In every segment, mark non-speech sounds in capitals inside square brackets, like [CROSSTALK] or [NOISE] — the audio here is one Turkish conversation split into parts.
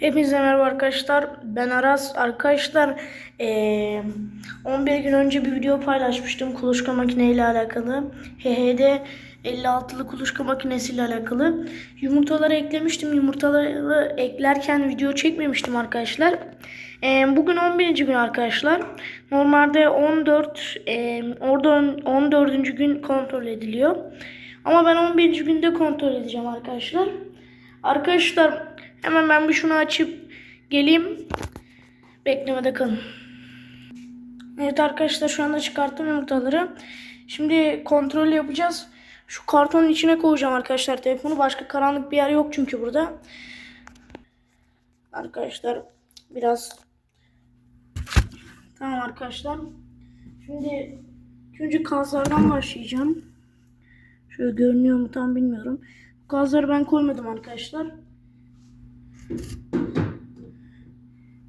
Hepinize merhaba arkadaşlar. Ben Aras. Arkadaşlar eee 11 gün önce bir video paylaşmıştım kuluçka makine ile alakalı. HHD 56'lı kuluçka makinesi ile alakalı. Yumurtaları eklemiştim. Yumurtaları eklerken video çekmemiştim arkadaşlar. Eee, bugün 11. gün arkadaşlar. Normalde 14 eee, orada on- 14. gün kontrol ediliyor. Ama ben 11. günde kontrol edeceğim arkadaşlar. Arkadaşlar hemen ben bir şunu açıp geleyim. Beklemede kalın. Evet arkadaşlar şu anda çıkarttım yumurtaları. Şimdi kontrol yapacağız. Şu kartonun içine koyacağım arkadaşlar telefonu. Başka karanlık bir yer yok çünkü burada. Arkadaşlar biraz Tamam arkadaşlar. Şimdi önce gazlardan başlayacağım. Şöyle görünüyor mu tam bilmiyorum. Gazları ben koymadım arkadaşlar.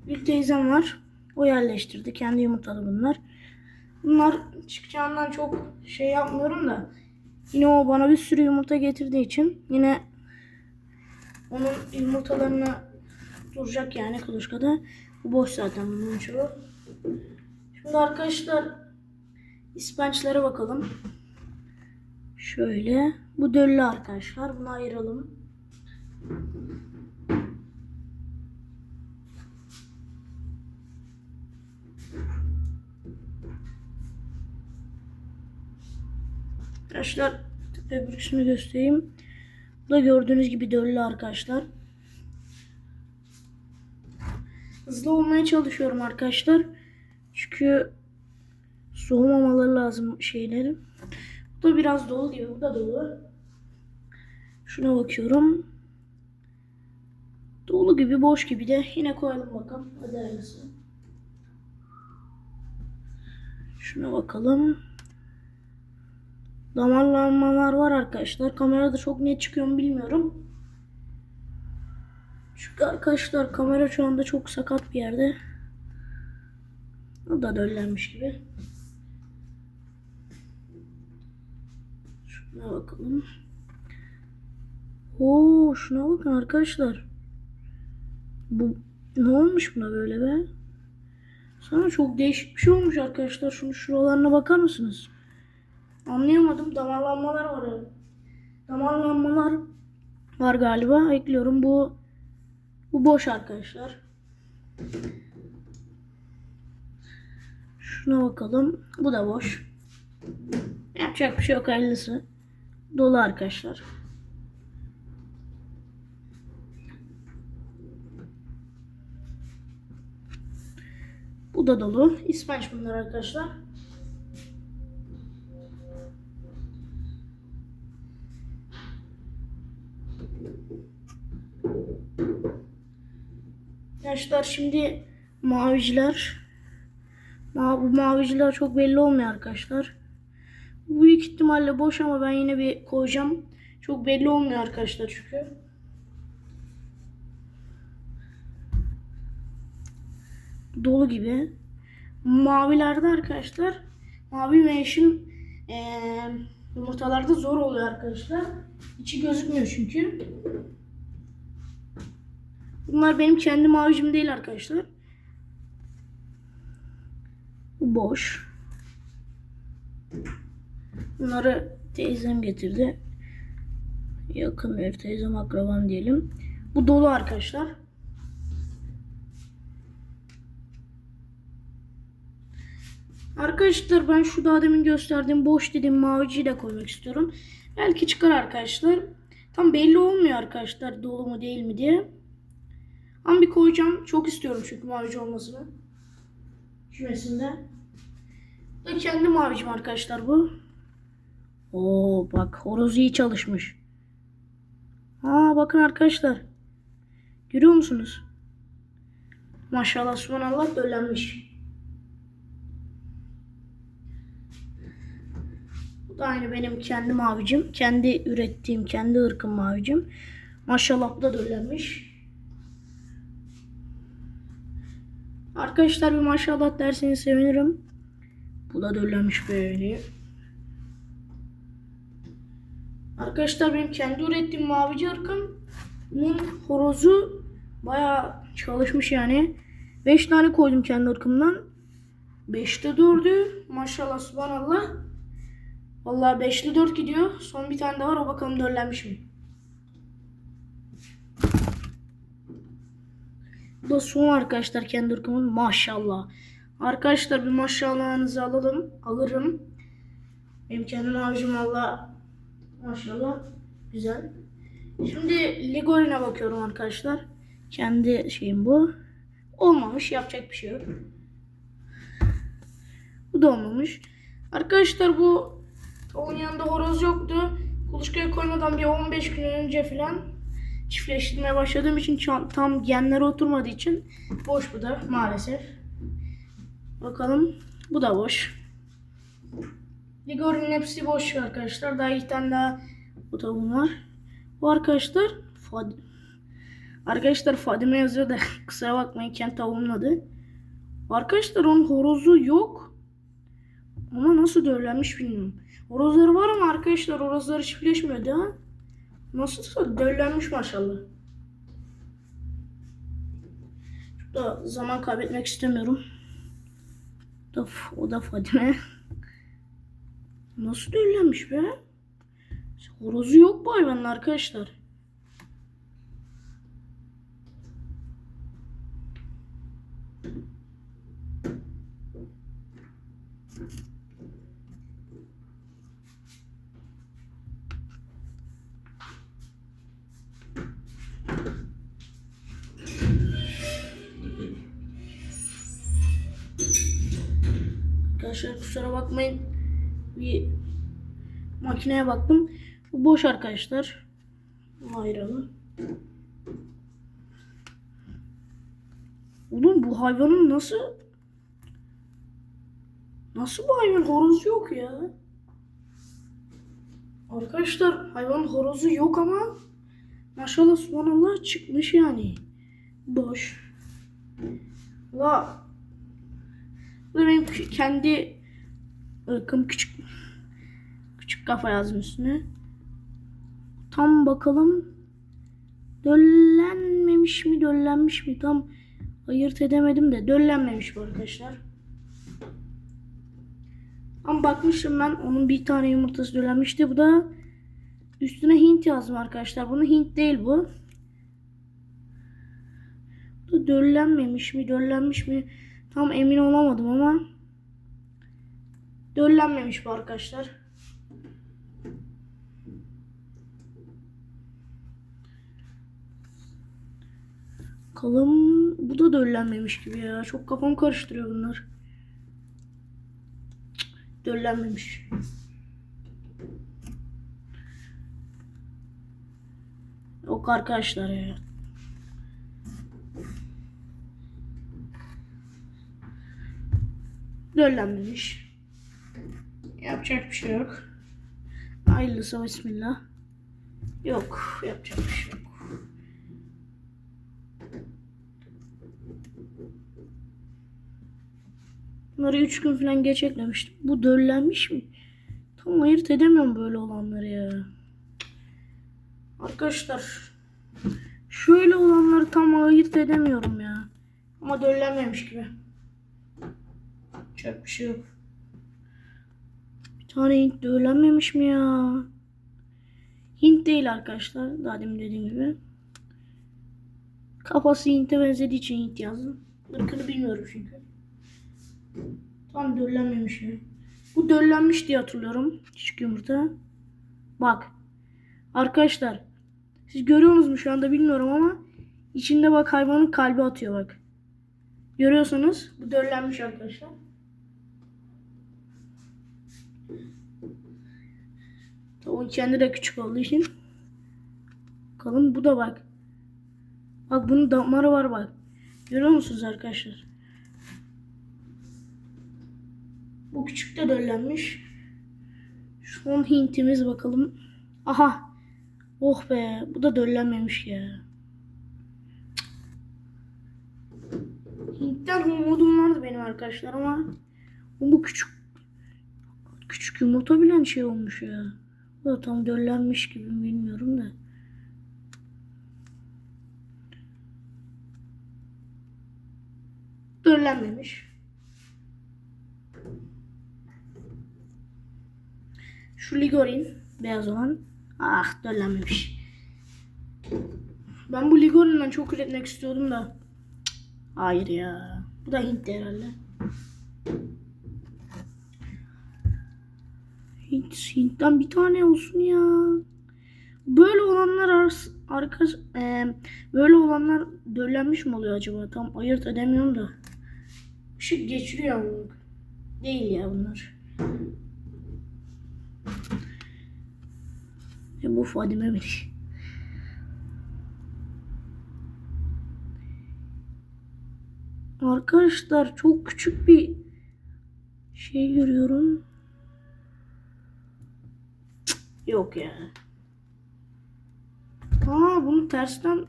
Bir teyzem var. O yerleştirdi. Kendi yumurtalı bunlar. Bunlar çıkacağından çok şey yapmıyorum da. Yine o bana bir sürü yumurta getirdiği için yine onun yumurtalarına duracak yani kuluçkada. Bu boş zaten bunun çoğu. Şimdi arkadaşlar ispençlere bakalım. Şöyle. Bu döllü arkadaşlar. Bunu ayıralım. Arkadaşlar öbürküsünü göstereyim. Bu da gördüğünüz gibi döllü arkadaşlar. Hızlı olmaya çalışıyorum arkadaşlar. Çünkü soğumamaları lazım şeylerin. Bu da biraz dolu gibi. Bu da dolu. Şuna bakıyorum. Dolu gibi, boş gibi de. Yine koyalım bakalım. Hadi hayırlısı. Şuna bakalım. Damarlanmalar var arkadaşlar. Kamerada çok net çıkıyor mu bilmiyorum. Çünkü arkadaşlar kamera şu anda çok sakat bir yerde. O da döllenmiş gibi. Şuna bakalım. Oo, şuna bakın arkadaşlar. Bu ne olmuş buna böyle be? Sana çok değişik bir şey olmuş arkadaşlar. Şunu şuralarına bakar mısınız? Anlayamadım. Damarlanmalar var. Damarlanmalar var galiba. Ekliyorum. Bu bu boş arkadaşlar. Şuna bakalım. Bu da boş. Yapacak bir şey yok hayırlısı. Dolu arkadaşlar. Bu da dolu. İspenç bunlar arkadaşlar. Arkadaşlar şimdi maviciler. Ma bu maviciler çok belli olmuyor arkadaşlar. Büyük ihtimalle boş ama ben yine bir koyacağım. Çok belli olmuyor arkadaşlar çünkü. Dolu gibi. Mavilerde arkadaşlar mavi ve yeşil eee, yumurtalarda zor oluyor arkadaşlar. İçi gözükmüyor çünkü. Bunlar benim kendi mavicim değil arkadaşlar. Bu boş. Bunları teyzem getirdi. Yakın bir teyzem akrabam diyelim. Bu dolu arkadaşlar. Arkadaşlar ben şu daha demin gösterdiğim boş dediğim maviciyi de koymak istiyorum. Belki çıkar arkadaşlar. Tam belli olmuyor arkadaşlar dolu mu değil mi diye. Ama bir koyacağım. Çok istiyorum çünkü mavici olmasını. Kümesinde. Bu da kendi mavicim arkadaşlar bu. Oo bak horoz iyi çalışmış. Aa bakın arkadaşlar. Görüyor musunuz? Maşallah subhanallah döllenmiş. Bu da aynı benim kendi mavicim. Kendi ürettiğim, kendi ırkım mavicim. Maşallah bu da döllenmiş. Arkadaşlar bir maşallah derseniz sevinirim. Bu da döllenmiş böyle. Arkadaşlar benim kendi ürettiğim mavici ırkım. Bunun horozu Bayağı çalışmış yani. 5 tane koydum kendi ırkımdan. 5'te 4'ü. Maşallah subhanallah. Vallahi 5'te 4 gidiyor. Son bir tane daha var. O bakalım döllenmiş mi? Bu da son arkadaşlar kendi ırkımın. Maşallah. Arkadaşlar bir maşallahınızı alalım. Alırım. Benim kendim avcım valla maşallah güzel. Şimdi Ligorin'e bakıyorum arkadaşlar. Kendi şeyim bu. Olmamış yapacak bir şey yok. Bu da olmamış. Arkadaşlar bu onun yanında horoz yoktu. Kuluçkaya koymadan bir 15 gün önce falan çiftleştirmeye başladığım için tam genlere oturmadığı için boş bu da maalesef. Bakalım bu da boş. Ligor'un hepsi boş arkadaşlar. Daha iki tane daha bu tavuğum var. Bu arkadaşlar Fad Arkadaşlar Fadime yazıyor da [LAUGHS] kusura bakmayın kendi tavuğumun adı. Arkadaşlar onun horozu yok. Ama nasıl döllenmiş bilmiyorum. Horozları var ama arkadaşlar horozları çiftleşmiyordu ha. Nasıl döllenmiş maşallah. Çok da zaman kaybetmek istemiyorum. O da, o da Fadime. Nasıl döllenmiş be? Horozu yok bu hayvanın arkadaşlar. Arkadaşlar kusura bakmayın. Bir makineye baktım. Bu boş arkadaşlar. Ayıralım. Oğlum bu hayvanın nasıl Nasıl bu hayvan horozu yok ya? Arkadaşlar hayvanın horozu yok ama maşallah subhanallah çıkmış yani. Boş. La bu benim kendi ırkım küçük küçük kafa yazdım üstüne. Tam bakalım döllenmemiş mi döllenmiş mi tam ayırt edemedim de döllenmemiş bu arkadaşlar. Ama bakmışım ben onun bir tane yumurtası döllenmişti. Bu da üstüne Hint yazdım arkadaşlar. Bunu Hint değil bu. Bu döllenmemiş mi döllenmiş mi tam emin olamadım ama döllenmemiş bu arkadaşlar. Bakalım bu da döllenmemiş gibi ya. Çok kafam karıştırıyor bunlar. Döllenmemiş. Yok arkadaşlar ya. Döllenmemiş. Yapacak bir şey yok. Hayırlısı bismillah. Yok yapacak bir şey yok. Bunları 3 gün falan geç eklemiştim. Bu döllenmiş mi? Tam ayırt edemiyorum böyle olanları ya. Arkadaşlar şöyle olanları tam ayırt edemiyorum ya. Ama döllenmemiş gibi. Çok bir şey yok. Bir tane Hint döllenmemiş mi ya? Hint değil arkadaşlar. Daha demin dediğim gibi. Kafası Hint'e benzediği için Hint yazdım. Irkını bilmiyorum çünkü. Tam döllenmemiş ya. Bu döllenmiş diye hatırlıyorum. Küçük yumurta. Bak. Arkadaşlar. Siz görüyorsunuz mu şu anda bilmiyorum ama içinde bak hayvanın kalbi atıyor bak. Görüyorsunuz. Bu döllenmiş arkadaşlar. Tavuğun kendi de küçük olduğu için. Bakalım bu da bak. Bak bunun damarı var bak. Görüyor musunuz arkadaşlar? Bu küçük de döllenmiş. Son hintimiz bakalım. Aha. Oh be. Bu da döllenmemiş ya. Hint'ten umudum vardı benim arkadaşlar ama bu küçük küçük yumurta bilen şey olmuş ya. Bu da tam döllenmiş gibi mi bilmiyorum da. Döllenmemiş. Şu Ligorin beyaz olan. Ah döllenmemiş. Ben bu Ligorin'den çok üretmek istiyordum da. Hayır ya. Bu da Hint herhalde. Hint, Hint'ten bir tane olsun ya. Böyle olanlar ar- arka e, böyle olanlar döllenmiş mi oluyor acaba? Tam ayırt edemiyorum da. Işık geçiriyor ama. Değil ya bunlar. E bu Fadime mi? Arkadaşlar çok küçük bir şey görüyorum. Yok ya. Aa bunu tersten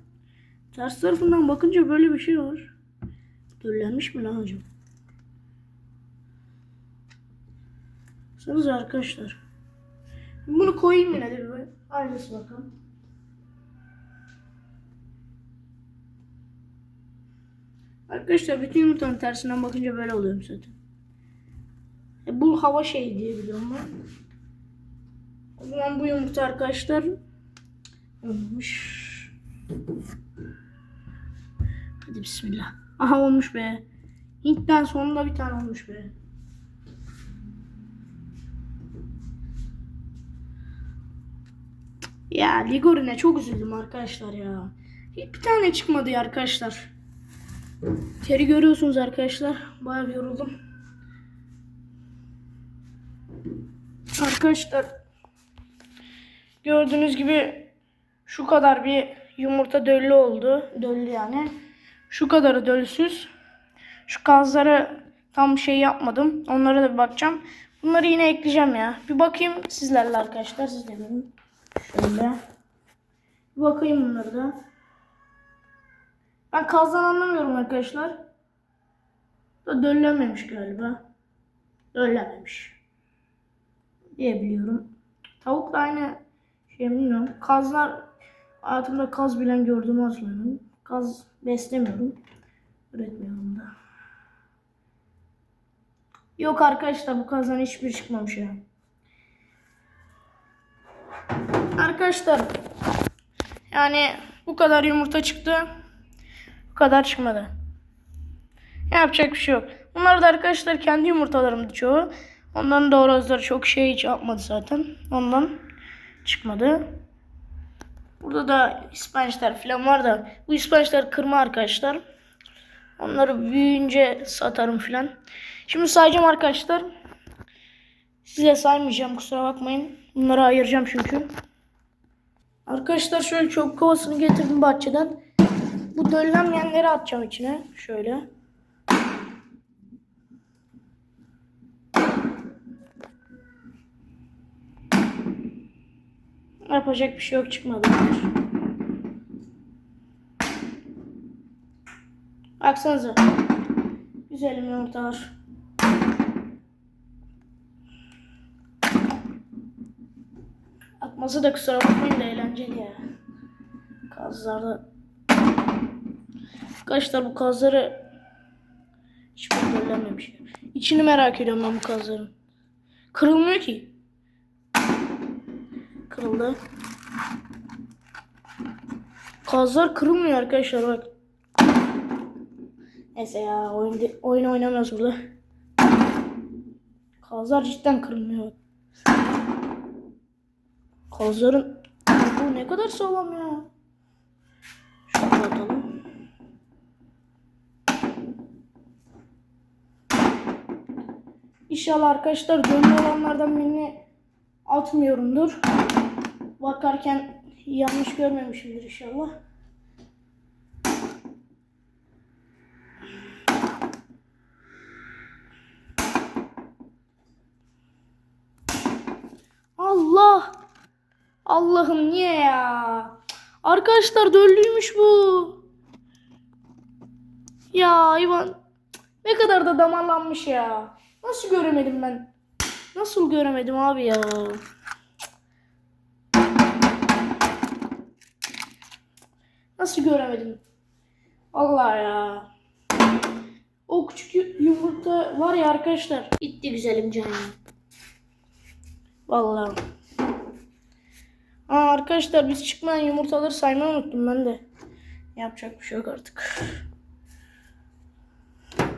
ters tarafından bakınca böyle bir şey var. Döllenmiş mi lan acaba? Baksanıza arkadaşlar. Bunu koyayım yine de bir aynısı bakalım. Arkadaşlar bütün yumurtanın tersinden bakınca böyle oluyor zaten. E, bu hava şeyi diye biliyorum ben. O zaman bu yumurta arkadaşlar olmuş. Hadi bismillah. Aha olmuş be. Hint'ten sonunda bir tane olmuş be. Ya Ligorine çok üzüldüm arkadaşlar ya. Hiç bir tane çıkmadı ya arkadaşlar. Teri görüyorsunuz arkadaşlar. Bayağı yoruldum. Arkadaşlar gördüğünüz gibi şu kadar bir yumurta döllü oldu. Döllü yani. Şu kadarı dölsüz. Şu kazları tam şey yapmadım. Onlara da bir bakacağım. Bunları yine ekleyeceğim ya. Bir bakayım sizlerle arkadaşlar. Siz de görün. Şöyle. Bir bakayım bunları da. Ben kazdan anlamıyorum arkadaşlar. Da döllenmemiş galiba. Döllenmemiş. Diye biliyorum. Tavuk da aynı şey bilmiyorum. Kazlar hayatımda kaz bilen gördüm aslanım. Kaz beslemiyorum. Üretmiyorum da. Yok arkadaşlar bu kazdan hiçbir çıkmamış ya. Arkadaşlar yani bu kadar yumurta çıktı. Bu kadar çıkmadı. Yapacak bir şey yok. Bunlar da arkadaşlar kendi yumurtalarımdı çoğu. Ondan da horozlar çok şey hiç yapmadı zaten. Ondan çıkmadı. Burada da ispançlar falan var da bu ispançlar kırma arkadaşlar. Onları büyüyünce satarım falan. Şimdi sayacağım arkadaşlar. Size saymayacağım kusura bakmayın. Bunları ayıracağım çünkü. Arkadaşlar şöyle çöp kovasını getirdim bahçeden. Bu döllenmeyenleri atacağım içine. Şöyle. Yapacak bir şey yok çıkmadı. Baksanıza. Güzelim yumurtalar. Atması da kusura bakmayın da eğlenceli ya. Kazlarda. Arkadaşlar bu kazları hiçbir belirlenmemiş. İçini merak ediyorum ben bu kazların. Kırılmıyor ki. Kırıldı. Kazlar kırılmıyor arkadaşlar bak. Neyse ya oyun, oyun oynamıyoruz burada. Kazlar cidden kırılmıyor. Kazların bu ne kadar sağlam ya. Şunu atalım. İnşallah arkadaşlar dönme olanlardan birini atmıyorumdur. Bakarken yanlış görmemişimdir inşallah. Allah! Allah'ım niye ya? Arkadaşlar döllüymüş bu. Ya hayvan ne kadar da damarlanmış ya. Nasıl göremedim ben? Nasıl göremedim abi ya? Nasıl göremedim? Allah ya. o küçük yu- yumurta var ya arkadaşlar. Gitti güzelim canım. Vallahi. Aa, arkadaşlar biz çıkmayan yumurtaları saymayı unuttum ben de. Yapacak bir şey yok artık.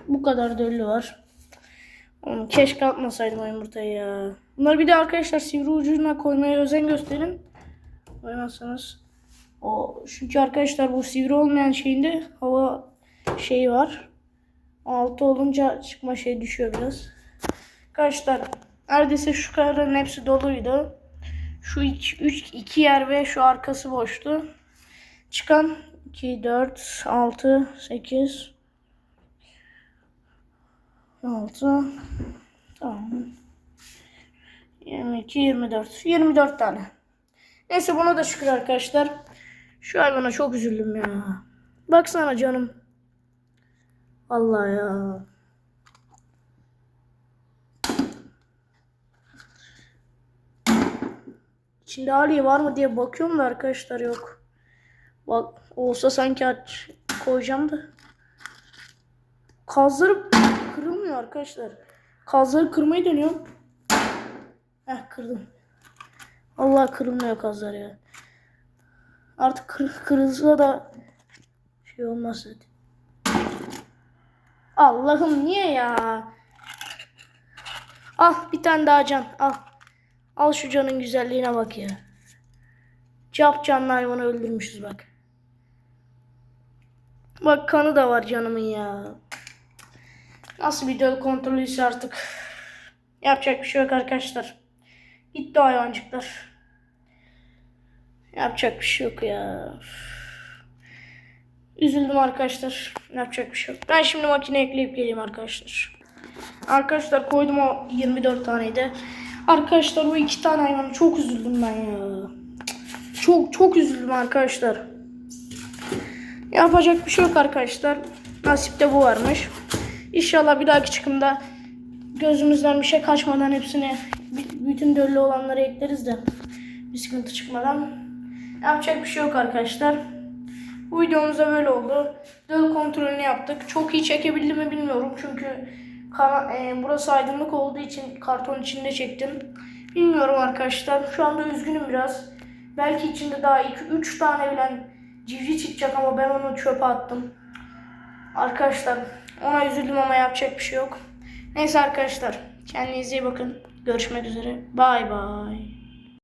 Bu kadar döllü var. Oğlum keşke atmasaydım o yumurtayı ya. Bunları bir de arkadaşlar sivri ucuna koymaya özen gösterin. Koymazsanız. O çünkü arkadaşlar bu sivri olmayan şeyinde hava şeyi var. Altı olunca çıkma şey düşüyor biraz. Arkadaşlar neredeyse şu kadarın hepsi doluydu. Şu iki, üç, iki yer ve şu arkası boştu. Çıkan 2, 4, 6, 8, 6, tamam. 22, 24. 24 tane. Neyse buna da şükür arkadaşlar. Şu hayvana çok üzüldüm ya. Baksana canım. Allah ya. İçinde hali var mı diye bakıyorum da arkadaşlar yok. Bak olsa sanki aç koyacağım da. Kazları kırılmıyor arkadaşlar. Kazları kırmayı deniyorum. Heh kırdım. Allah kırılmıyor kazlar ya. Artık kır, kırılsa da şey olmaz hadi. Allah'ım niye ya? Al bir tane daha can al. Al şu canın güzelliğine bak ya. Cap canlı hayvanı öldürmüşüz bak. Bak kanı da var canımın ya. Nasıl bir döl kontrolüyse artık. Yapacak bir şey yok arkadaşlar. Gitti hayvancıklar. Yapacak bir şey yok ya. Üzüldüm arkadaşlar. Yapacak bir şey yok. Ben şimdi makine ekleyip geleyim arkadaşlar. Arkadaşlar koydum o 24 taneydi. Arkadaşlar o iki tane hayvanı çok üzüldüm ben ya. Çok çok üzüldüm arkadaşlar. Yapacak bir şey yok arkadaşlar. Nasipte bu varmış. İnşallah bir dahaki çıkımda gözümüzden bir şey kaçmadan hepsini bütün döllü olanları ekleriz de bir sıkıntı çıkmadan. Yapacak bir şey yok arkadaşlar. Bu videomuzda böyle oldu. Döl kontrolünü yaptık. Çok iyi çekebildim mi bilmiyorum çünkü e, burası aydınlık olduğu için karton içinde çektim. Bilmiyorum arkadaşlar. Şu anda üzgünüm biraz. Belki içinde daha 2-3 tane bilen civciv çıkacak ama ben onu çöpe attım. Arkadaşlar ona üzüldüm ama yapacak bir şey yok. Neyse arkadaşlar kendinize iyi bakın. Görüşmek üzere. Bay bay.